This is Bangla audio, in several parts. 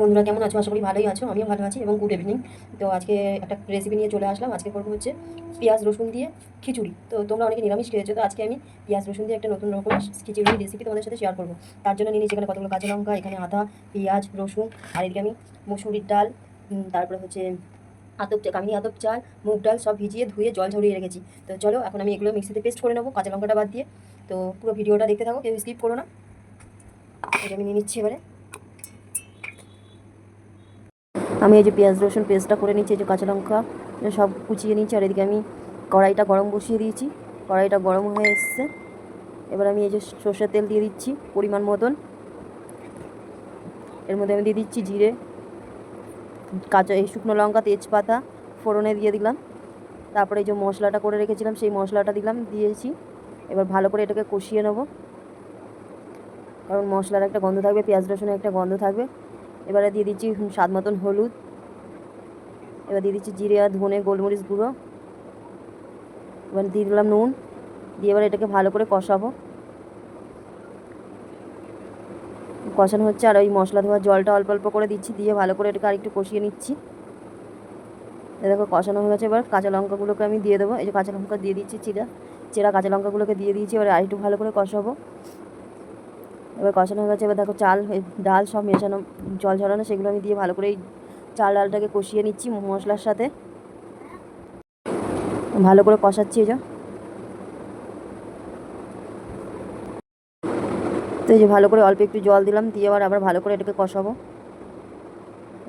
বন্ধুরা, কেমন আছো? আশা করি ভালোই আছো, আমিও ভালো আছি এবং গুড ইভিনিং তো আজকে একটা রেসিপি নিয়ে চলে আসলাম। আজকে করব হচ্ছে পেঁয়াজ রসুন দিয়ে খিচুড়ি। তো তোমরা অনেকে নিরামিষ খেয়েছো, তো আজকে আমি পেঁয়াজ রসুন দিয়ে একটা নতুন রকম খিচুড়ি রেসিপি তোমাদের সাথে শেয়ার করব। তার জন্য নিয়ে এখানে কতগুলো কাঁচা লঙ্কা, এখানে আদা, পেঁয়াজ, রসুন, আর এদিকে আমি মুসুরির ডাল তারপরে হচ্ছে আতপ কামিনী আতপ চাল, মুগ ডাল সব ভিজিয়ে ধুয়ে জল ঝরিয়ে রেখেছি। তো চলো, এখন আমি এগুলো মিক্সিতে পেস্ট করে নেব, কাঁচা লঙ্কাটা বাদ দিয়ে। তো পুরো ভিডিওটা দেখতে থাকো, কেউ স্কিপ করো না। এটা আমি নিয়ে নিচ্ছি এবারে। আমি এই যে পেঁয়াজ, রসুন পেস্টটা করে নিচ্ছি এই যে কাঁচা লঙ্কা সব কুচিয়ে নিচ্ছি আর এদিকে আমি কড়াইটা গরম বসিয়ে দিয়েছি। কড়াইটা গরম হয়ে এসছে। এবার আমি এই যে সর্ষের তেল দিয়ে দিচ্ছি পরিমাণ মতন। এর মধ্যে আমি দিয়ে দিচ্ছি জিরে, কাঁচা, এই শুকনো লঙ্কা, তেজপাতা, ফোড়নে দিয়ে দিলাম। তারপরে এই যে মশলাটা করে রেখেছিলাম, সেই মশলাটা দিলাম, দিয়েছি। এবার ভালো করে এটাকে কষিয়ে নেব। কারণ মশলার একটা গন্ধ থাকবে, পেঁয়াজ, রসুনের একটা গন্ধ থাকবে। এবারে দিয়ে দিচ্ছি স্বাদ মতন হলুদ। এবার দিয়ে দিচ্ছি জিরে আর ধনে, গোলমরিচ গুঁড়ো। এবার দিয়ে দিলাম নুন। দিয়ে এবার এটাকে ভালো করে কষাবো। কষানো হচ্ছে আর ওই মশলা ধোয়ার জলটা অল্প অল্প করে দিচ্ছি, দিয়ে ভালো করে এটাকে আরেকটু কষিয়ে নিচ্ছি। দেখো, কষানো হয়ে গেছে। এবার কাঁচা লঙ্কাগুলোকে আমি দিয়ে দেবো। এই যে কাঁচা লঙ্কা দিয়ে দিচ্ছি চিরা, চেরা কাঁচা লঙ্কাগুলোকে দিয়ে দিয়েছি। এবার আরেকটু ভালো করে কষাবো। এবার কষানো হয়ে গেছে, এবার দেখো চাল ডাল সব মেশানো, জল ঝরানো, সেগুলো আমি দিয়ে ভালো করে চাল ডালটাকে কষিয়ে নিচ্ছি মশলার সাথে। ভালো করে কষাচ্ছি এই যে। তো এই যে ভালো করে অল্প একটু জল দিলাম, দিয়ে আবার আবার ভালো করে এটাকে কষাবো।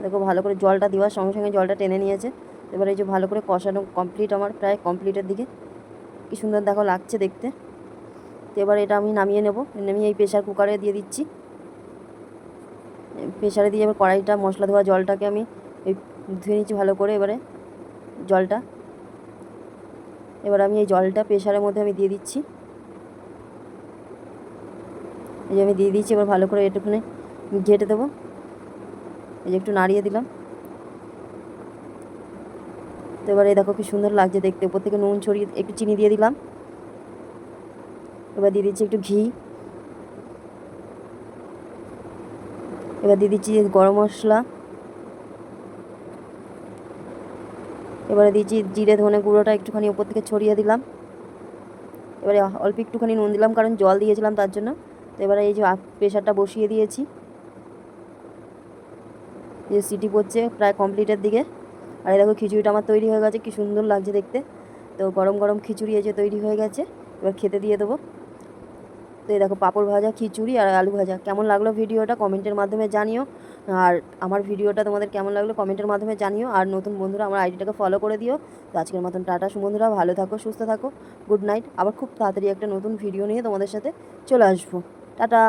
দেখো ভালো করে জলটা দেওয়ার সঙ্গে সঙ্গে জলটা টেনে নিয়েছে। এবার এই যে ভালো করে কষানো কমপ্লিট আমার, প্রায় কমপ্লিটের দিকে। কি সুন্দর দেখো লাগছে দেখতে। তো এবার এটা আমি নামিয়ে নেব। নামিয়ে এই প্রেশার কুকারে দিয়ে দিচ্ছি। প্রেশারে দিয়ে এবার কড়াইটা, মশলা ধোয়া জলটাকে আমি এই ধুয়ে নিচ্ছি ভালো করে এবারে জলটা। এবার আমি এই জলটা প্রেশারের মধ্যে আমি দিয়ে দিচ্ছি। এই যে আমি দিয়ে দিচ্ছি, এবার ভালো করে একটুখানি ঘেটে দেবো। এই যে একটু নাড়িয়ে দিলাম। তো এবার এই দেখো কি সুন্দর লাগছে দেখতে। উপর থেকে নুন ছড়িয়ে একটু চিনি দিয়ে দিলাম। এবার দিয়ে দিচ্ছি একটু ঘি। এবার দিয়ে দিচ্ছি গরম মশলা। এবারে দিচ্ছি জিরে, ধনে গুঁড়োটা একটুখানি উপর থেকে ছড়িয়ে দিলাম। এবারে অল্প একটুখানি নুন দিলাম, কারণ জল দিয়েছিলাম তার জন্য। তো এবারে এই যে প্রেশারটা বসিয়ে দিয়েছি। যে সিটি পড়ছে প্রায় কমপ্লিটের দিকে। আর এই দেখো খিচুড়িটা আমার তৈরি হয়ে গেছে, কি সুন্দর লাগছে দেখতে। তো গরম গরম খিচুড়ি এই যে তৈরি হয়ে গেছে, এবার খেতে দিয়ে দেবো। তো এই দেখো পাঁপড় ভাজা, খিচুড়ি আর আলু ভাজা। কেমন লাগল ভিডিওটা কমেন্টের মাধ্যমে জানিও। আর আমার ভিডিওটা তোমাদের কেমন লাগল কমেন্টের মাধ্যমে জানিও। আর নতুন বন্ধুরা আমার আইডিটাকে ফলো করে দিও। তো আজকের মতন টাটা সুবন্ধুরা ভালো থাকো, সুস্থ থাকো গুড নাইট আবার খুব তাড়াতাড়ি একটা নতুন ভিডিও নিয়ে তোমাদের সাথে চলে আসব। টাটা।